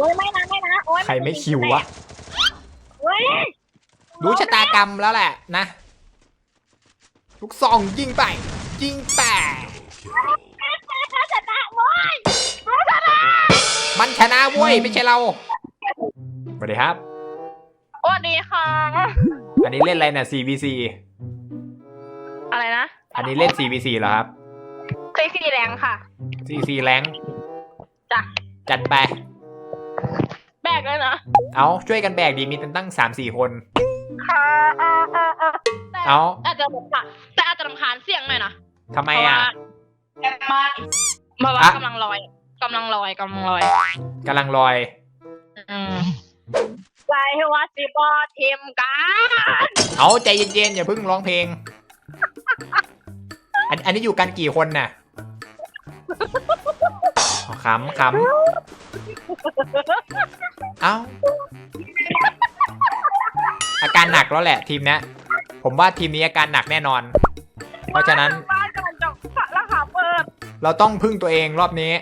โอ้ยไม่นะไม่นะโอ้ยใครไม่คิววะเว้ยรู้ชะตากรรมแล้วแหละนะลูกซองยิงไปยิงแต่ถ้าชนะโว้ยมันชนะเว้ยไม่ใช่เราสวัสดีครับสวัสดีค่ะ อันนี้เล่นอะไรเนี่ย CVC อะไรนะ อันนี้เล่น CVC เหรอครับซีซีแรงค่ะ CVC แรงจ้ะจัดไปแบก เลยนะเอาช่วยกันแบกดีมีตั้ง3-4คน ค่ะเออเออเออแต่เอา อาจจะแบบว่าแต่อาจจะรำคาญเสียงหน่อยนะทำไมอะเพราะว่าอะ กำลังลอยกำลังลอยกำลังลอยกำลังลอย อืมใจว่าสิบอทีมกันเอาใจเย็นๆอย่าเพิ่งร้องเพลง อันอันนี้อยู่กันกี่คนน่ะอ๋อขำขำเอา อาการหนักแล้วแหละทีมเนี้ยผมว่าทีมนี้อาการหนักแน่นอน เพราะฉะนั้น บ้านกำลังจะราคาเปิดเราต้องพึ่งตัวเองรอบนี้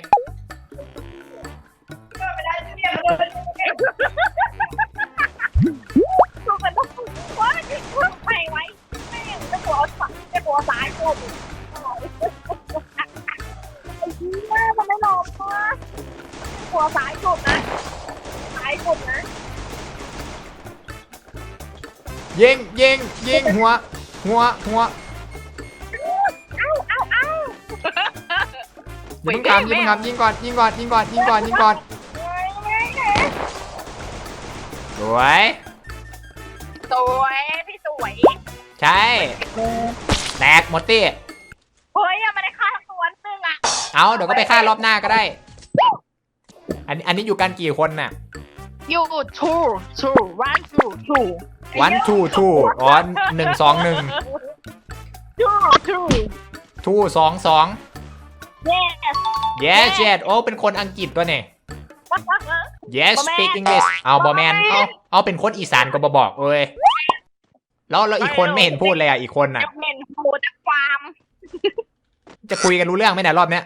คือมันต้องว่าจะเพิ่งไปไว้แม่งจะปวดฝักจะปวดสายโคตรไอ้เหี้ยมันไม่หลอกมาปวดสายสุดนะสายสุดนะ ยิงยิงยิงหัว หัวหัวเอ้าเอ้าเอ้าอย่าเพิ่งขำอย่าเพิ่งขำยิงก่อนยิงก่อนยิงก่อนยิงก่อนยิงก่อนเฮ้ยไม่เห็นสวยสวยพี่สวยใช่แตกหมดตี้เฮ้ยยังไม่ได้ค่าทั้งตัวนึงอะเอาเดี๋ยวก็ไปฆ่ารอบหน้าก็ได้ อันอันนี้อยู่กันกี่คนน่ะอยู่ two two one two two one two two อ๋อหนึ่งสองหนึ่ง two two two สองสองเย้ yes yes โอ้เป็นคนอังกฤษตัวเนี่ย yes speak English เอาบอแมนเอาเอาเป็นคนอีสานก็บอบอกเอ้ยแล้วแล้วอีกคนไม่เห็นพูดเลยอะอีกคนน่ะ จะเป็นโหจากฟาร์มจะคุยกันรู้เรื่องไหมเนี่ยรอบเนี้ย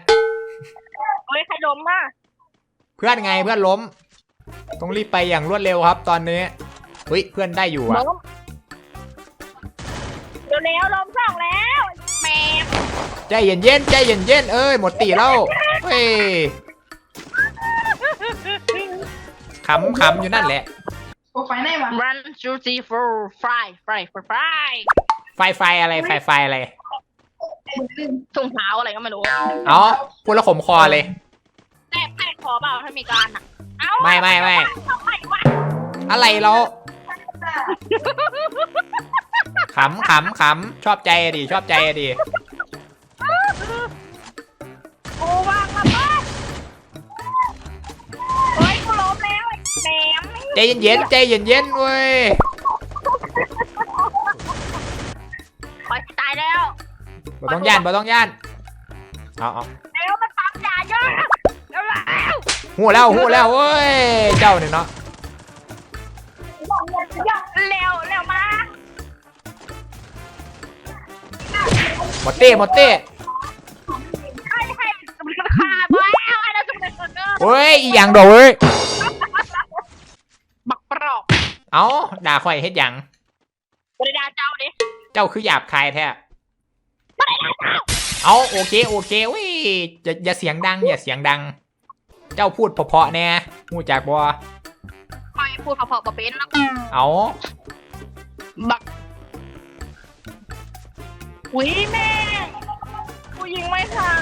เฮ้ยใครล้มอะเพื่อนไงเพื่อนล้ม ต้องรีบไปอย่างรวดเร็วครับ ตอนนี้ เฮ้ยเพื่อนได้อยู่อะล้มเดี๋ยวแล้วลมสองแล้วแมมใจเย็นเย็นๆใจเย็นเย็นๆเอ้ยหมดตีแล้วเฮ้ยขำขำอยู่นั่นแหละรันจูซีฟูฟรายฟรายฟรายไฟไฟอะไรไฟไฟอะไรถุงเท้าอะไรก็ไม่รู้เอาพูดแล้วขมคอเลยแต่แต่ขอเปล่าถ้ามีการอะเอ้าไม่ไม่ไม่ทำไมวะ อะไรเราขำขำขำชอบใจอะดิชอบใจอะดิกูวางระเบิดเฮ้ยกูล้มแล้วไอ้แหนมใจเย็นเย็นๆใจเย็นเย็นๆเว้ยขอตายแล้วบ่ต้องย่านบ่ต้องย่านเอาเอาแล้วมันปั๊มยาเยอะแล้วแล้วหูแล้วหูแล้วเว้ยเจ้าเนี่ยเนาะ เร็วเร็วมาหมดเต้หมดเต้ให้ให้มันขาดแล้วอันนั้นจะเป็นคนเดิมเว้ยอีหยังดอกเว้ยบักปรอกเอาด่าข่อยเฮ็ดหยัง บริดาเจ้าดิเจ้าคือหยาบคายแท้เอาโอเคโอเคเว้ยอย่าอย่าเสียงดังอย่าเสียงดัง เจ้าพูดเพราะๆแน่หูจากบ่คอย พูดเพอๆปะเป็นแล้วเอาบักอุ้ยแม่กูยิงไม่ทัน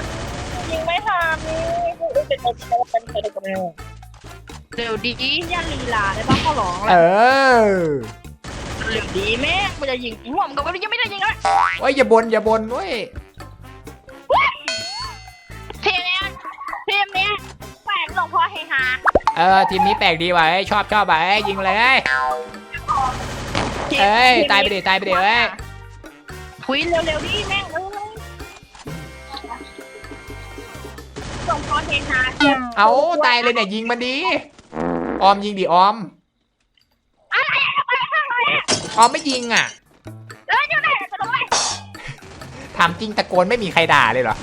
กูยิงไม่ทันนี่กูเป็นคนโตเป็นคนกับแม่เร็วดียันลีลาได้บ้างเขาหรอเออเร็วดีแม่งกูจะยิงหัวมันก็ยังไม่ได้ยิงเลยเว้ยอย่าบนอย่าบนเว้ยทีมเนี้ยทีมเนี้ยแฝงหลวงพ่อเฮฮาเออทีมนี้แปลกดีว่ะเอ้ยชอบชอบว่ะเอ้ยยิงเลยเอ้ยทีมเอ้ยทีมตายไปดิตายไปดิเอ้ยคุยเร็วๆดิแม่งเอ้ยหลวงพ่อเฮฮาเอาตายเลยเนี่ยยิงมันดีออมยิงดิออมอะไรอะไรอะไรออมไม่ยิงอะเอ้ยอยู่ไหนจะลงไปถามจริงตะโกนไม่มีใครด่าเลยเหรอ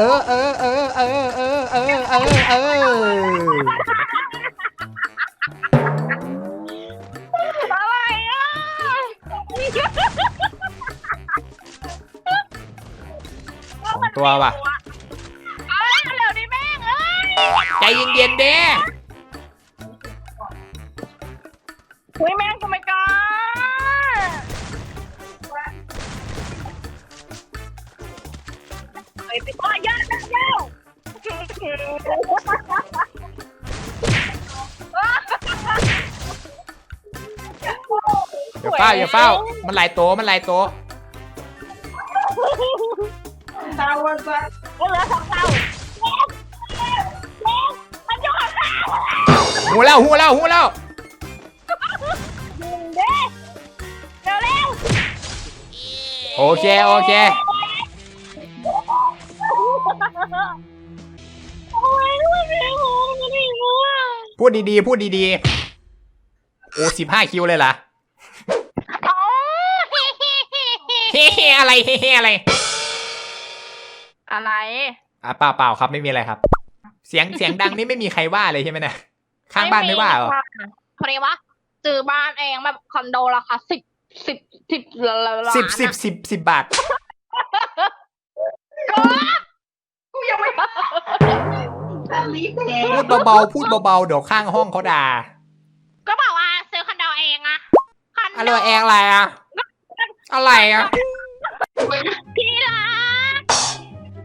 เออเออเออเออเออเออเออเอออะไรอะตัวว่ะ เอาเร็วดิแม่งเอ้ย ใจเย็นๆเด้ ไปไปต่อยาวยาวยาวอย่าเฝ้าอย่าเฝ้า มันหลายตัวมันหลายตัวก็เหลือสองเต่ามันอยู่ข้างหน้าหูแล้วหูแล้วหูแล้วยิงเด้เร็วเร็วโอเคโอเค พูดดีๆ พูดดีๆ โอ้สิบห้าคิวเลยเหรออ๋อเฮ้ๆอะไรเฮ้ๆอะไร อะไร อะเปล่าเปล่าครับไม่มีอะไรครับ เสียงเสียงดังนี่ไม่มีใครว่าเลยใช่ไหมเนี่ยข้างบ้านไม่ว่าเหรอพอดีว่าซื้อบ้านเองแบบคอนโดราคาสิบสิบสิบล้านสิบสิบสิบสิบบาทกูยังไม่ พูดเบาๆ พูดเบาๆ เดี๋ยวข้างห้องเขาด่า ก็บอกว่าซื้อคอนโดเองอะคอนอะไรโดแองอะไรอะอะไรอะพี่รัก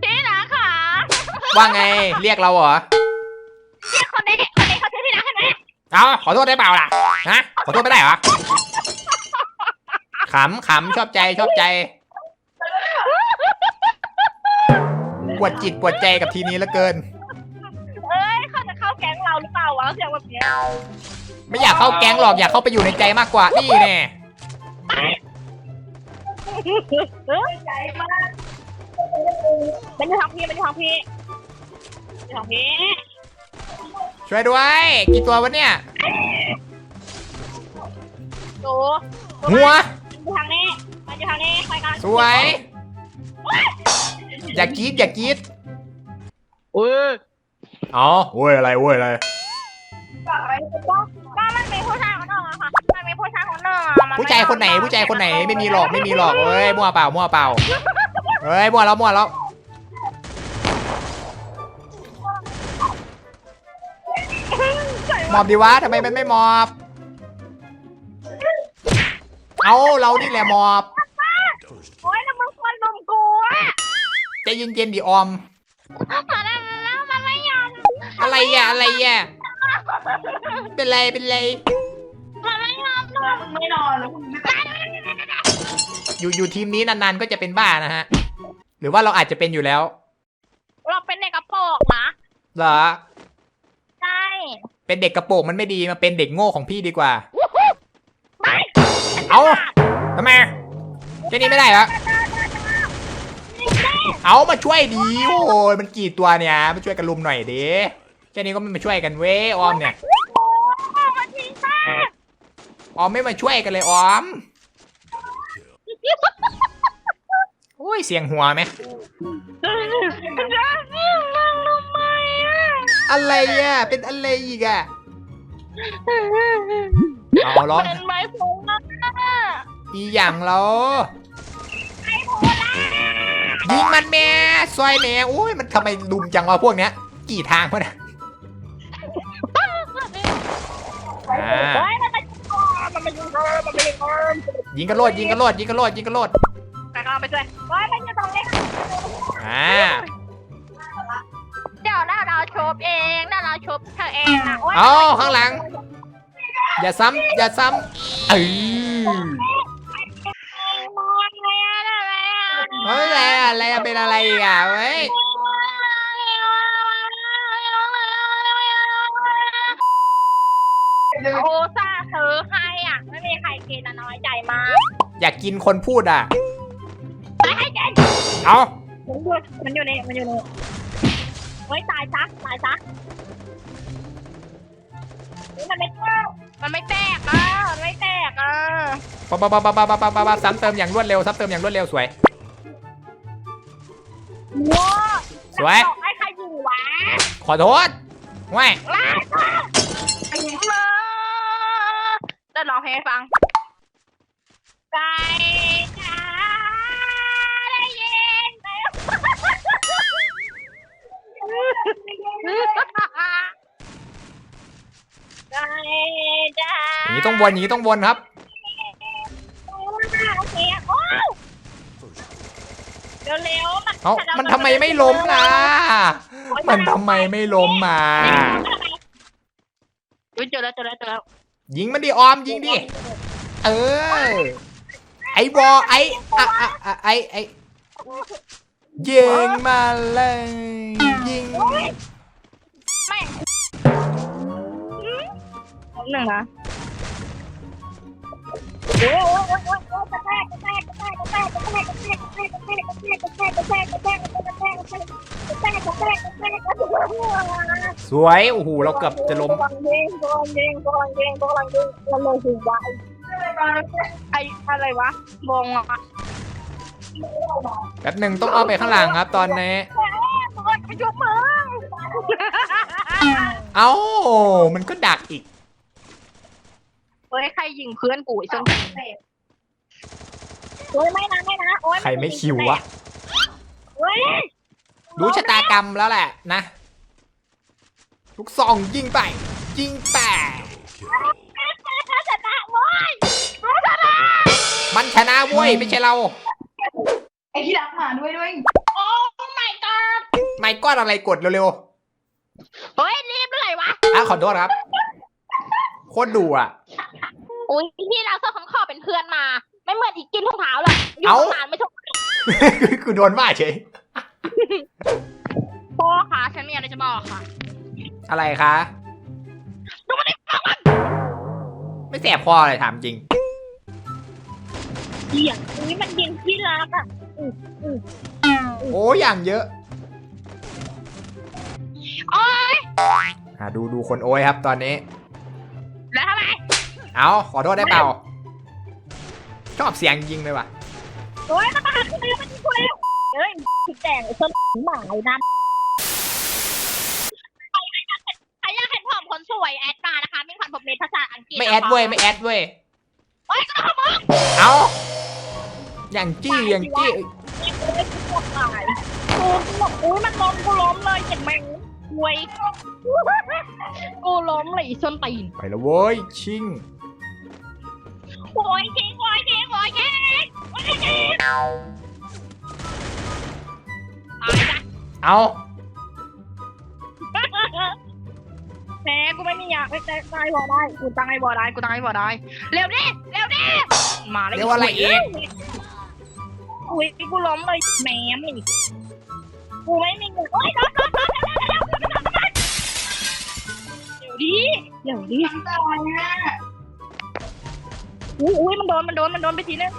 พี่รักค่ะว่าไง เรียกเราเหรอพี่คนนี้คนนี้เขาชื่อพี่รักใช่ไหมเอาขอโทษได้เปล่าล่ะ ฮะ ขอโทษไม่ได้เหรอ ขำขำชอบใจชอบใจ ปวดจิตปวดใจกับทีนี้เหลือเกิน หรือเปล่าวะเสียงแบบเนี้ยไม่อยากเข้าแก๊งหรอกอยากเข้าไปอยู่ในใจมากกว่า นี่แน่เฮ้ยใจมากมันอยู่ทางพี่มันอยู่ทางพี่อยู่ทางพี่ช่วยด้วย กี่ตัววะเนี่ยดูหัว มันอยู่ทางนี้มันอยู่ทางนี้ไปกันสวย อย่ากรีดอย่ากรีดเอ้ย อ๋อโว้ยอะไรโว้ยอะไร ก็มันมีผู้ชายคนหนึ่งอะค่ะ มันมีผู้ชายคนหนึ่งอะมัม่ผู้ชายคนไหนผู้ชายคนไหนไม่มีหรอกไม่มีหรอกเอ้ยมั่วเปล่ามั่วเปล่าเอ้ยมั่วแล้วมั่วแล้วใส่หมอบดีวะทำไมมันไม่หมอบ เอาเรานี่แหละหมอบโอ้ยแล้วมึงควรลุมกูอะใจเย็นๆดิออมมาแล้วแล้วมันไม่ยอมอะไรอะอะไรอะ เป็นไรเป็นไรมันไม่ยอมนอนไม่นอนอยู่อยู่ทีมนี้นานๆก็จะเป็นบ้านะฮะ หรือว่าเราอาจจะเป็นอยู่แล้วเราเป็นเด็กกระโปรงนะเหรอใช่เป็นเด็กกระโปรงมันไม่ดีมาเป็นเด็กโง่ของพี่ดีกว่า ไม่เอาทำไมแค่นี้ไม่ได้เหรอเอามาช่วยดีโอ้ยมันกี่ตัวเนี่ยมาช่วยกันลุมหน่อยดิ แค่นี้ก็ไม่มาช่วยกันเว้ยออมเนี่ยโอ้มันทิ้งซะออมไม่มาช่วยกันเลยออมโอ้ยเสียงหัวไหมจะยิ่งนั่งทำไมอะอะไรอะเป็นอะไรอีกอะเอาร้องเป็นไม้โพล่าอีหยังแล้วไม้โพล่ายิงมันแม่ซอยแม่โอ้ยมันทำไมลุมจังวะพวกเนี้ยกี่ทางวะเนี่ย อ่าเฮ้ยมันมามันมายิงมันมายิงยิงกระโดดยิงกระโดดยิงกระโดดยิงกระโดดไปกำลังไปช่วยเฮ้ยมันอยู่ตรงนี้อ่าเดี๋ยวหน้าเราชบเองหน้าเราชบเธอเองนะโยเอาข้างหลัง อย่าซ้ำอย่าซ้ำเออมองเลยอะไรอะเฮ้ยอะไรอะอะไรอะเป็นอะไรอีกอะเฮ้ย โอซ่าเธอใครอะ ไม่มีใครกินนะน้อยใจมากอยากกินคนพูดอะไปให้กินเอามันอยู่มันอยู่ในมันอยู่ในเฮ้ยตายซะตายซะมันไม่แตกมันไม่แตกอะมันไม่แตกอะปะปะปะปะปะปะปะปะปะซ้ำเติมอย่างรวดเร็วซ้ำเติมอย่างรวดเร็วสวย ว้าสวย บอกให้ใครอยู่วะขอโทษแหว่ ลากมาไปเลย เต้นร้องเพลงให้ฟังใจจ้าได้ยินไหมด้อย่างนี้ต้องวนอย่างนี้ต้องวนครับเร็วๆมันทำไมไม่ล้มล่ะ มันทำไมไม่ล้มมา อุ๊เจอแล้วเจอแล้วเจอแล้ว ยิงมันดิออมยิงดิ เออ ไอ้บอไอ้อะอะอะไอ้ไอ้ยิงมาเลยยิงไม่หนึ่งนะโอ้ยโอ้ยโอ้ยโอ้ยจะแตกจะแตกะ สวย โอ้โห เราเกือบจะล้ม ไออะไรวะมองอะแป๊บหนึ่งต้องเอาไปข้างหลังครับตอนนี้เอ้า มันก็ดักอีก เฮ้ยใครยิงเพื่อนกูไอ้ส้ม เโอ้ยไม่นะไม่นะโอ้ยใครไม่คิววะเฮ้ยรู้ชะตากรรมแล้วแหละนะลูกซองยิงไปยิงแปะชนะเว้ยมันชนะเว้ยไม่ใช่เรา ไอ้ที่รักมาด้วยด้วย โอ้ my god ไม่ก้อนอะไรกดเร็วเฮ้ยรีบเลยวะ ๆอะขอโทษครับ โคตรดูอะ อุ้ยที่เราเสื้อของคอเป็นเพื่อนมาไม่ เหมือนอีกกินถุงเท้าหรอกอยู่เอ้า นานไม่ชกกูโดนว่าเฉย พ่อค่ะฉันมีอะไรจะบอกค่ะอะไรคะไม่แสบคอเลยถามจริงเหี้ยอุ้ยมันยิงที่รักอะโอ้อย่างเยอะ โอ๊ยอะดูดูคนโอ้ยครับตอนนี้ แล้วทำไม เอาขอโทษได้เปล่า ชอบเสียงยิงเลยว่ะโอ้ยมันมาหากูแล้วมันยิงกูแล้วเฮ้ยแต่งไอ้ส้นหมาไอ้นั่นใครอยากเห็นผมคนสวยแอดมานะคะมีความผมเรียนภาษาอังกฤษไม่แอดเว้ยไม่แอดเว้ยเฮ้ยก็ขโมยเอาอย่างจี้อย่างจี้ไอ้กูปวดตายกูบอกอุ้ยมันล้มกูล้มเลยเจ็บแม่งเว้ยกูล้มเลยอีส้นตีนไปแล้วเว้ยชิง โอ้ยเค้ก เอาแหมกูไม่มีอยากไปแตกตายบ่อได้ กูตายบ่อได้ กูตายบ่อได้ เร็วดิ เร็วดิ มาเร็วอะไรเองอุ้ยกูล้มเลยแหมมอีกกูไม่มีเงินเร็วดิเร็วเร็เร็วดิตายอ่ อุ้ยอุ้ยมันโดน มันโดน มันโดนไปทีนึง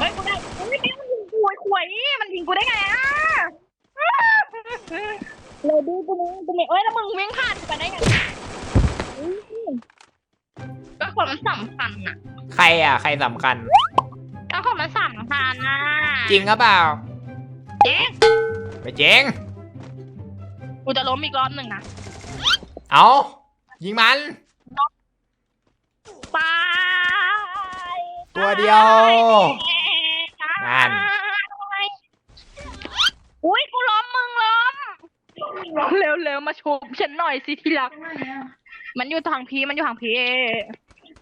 เฮ้ยกูได้อุ้ยมันยิงกูไอ้ขวยมันยิงกูได้ไงอะเลยดูกูมีกูมีเอ้ยแล้วมึงวิ่งผ่านกูไปได้ไงอุ้ยก็คนมันสำคัญน่ะใครอะ ใครสำคัญ ก็คนมันสำคัญน่ะจริงหรือเปล่าจริงไม่จริง กูจะล้มอีกรอบหนึ่งนะเอายิงมัน ไป ตัวเดียวนั่นอุ้ยกูล้มมึงล้มเร็วๆมาชุบฉันหน่อยสิที่รัก มันอยู่ทางพีมันอยู่ทางพี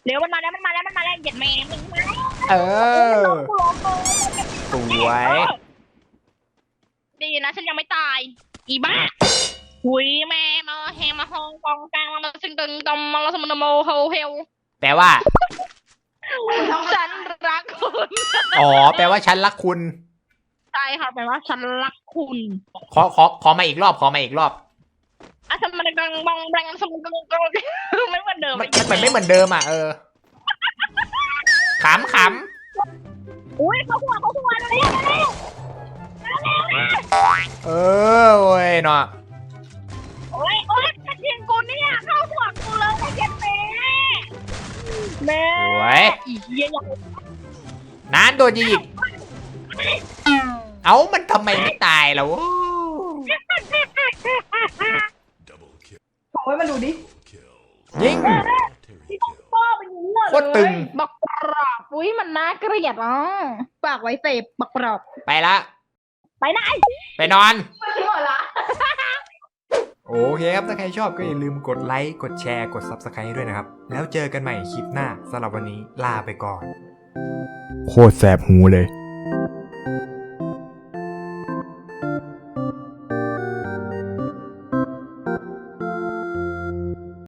เร็วมันมาแล้วมันมาแล้วมันมาแล้วเหยียดแม่มึงมาเออกูล้มเลยสวยดีนะฉันยังไม่ตาย อีบ้าหุยแม่มาเฮมาฮองกองกลางมาซึ่งตึงตอมมาล้วสมนโมโฮเฮลแปลว่า ฉันรักคุณอ๋อ แปลว่าฉันรักคุณ ใช่ค่ะแปลว่าฉันรักคุณขอขอขอมาอีกรอบ ขอมาอีกรอบอะสมันกังบังแบงสมันกังกังไม่เหมือนเดิมมันมันเหมือนไม่เหมือนเดิมอะเออขำขอุ้ยเขาหัวเขาหัวเลยำเออเว้ยเนาะโอ้ยโอ้ แม่สวยนานโดนยิงเอ้ามันทำไมไม่ตายล่ะโว้บอกไว้มาดูดิยิง ป้อมันอยู่หัวเลตึง บักปรอบอุ้ยมันน่าเกลียดอ๋อฝากไว้เสพบักปรอบไปละ ไปไหน ไปนอน โอเคครับ ถ้าใครชอบก็อย่าลืมกดไลค์ กดแชร์ กด Subscribe ให้ด้วยนะครับ แล้วเจอกันใหม่คลิปหน้าสำหรับวันนี้ลาไปก่อน โคตรแสบหูเลย